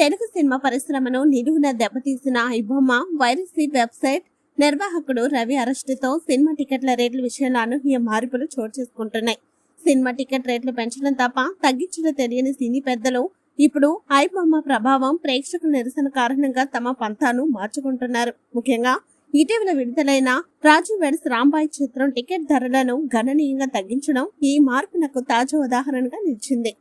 Telugu cinema పరిశ్రమను నిలువున దెబ్బతీసిన iBomma వైరసీ website నిర్వాహకుడు రవి అరెస్టుతో సినిమా టికెట్ల రేట్ల విషయంలో అనూహ్య మార్పులు చోటు చేసుకుంటున్నాయి. సినిమా టికెట్ రేట్లు పెంచడం తప్ప తగ్గించడం తెలియని సినీ పెద్దలు ఇప్పుడు ఐబొమ్మ ప్రభావం ప్రేక్షకుల నిరసన కారణంగా తమ పంతాను మార్చుకుంటున్నారు. ముఖ్యంగా ఇటీవల విడుదలైన రాజు వెడ్స్ రాంబాయ్ చిత్రం టికెట్ ధరలను గణనీయంగా తగ్గించడం ఈ మార్పునకు తాజా ఉదాహరణగా నిలిచింది.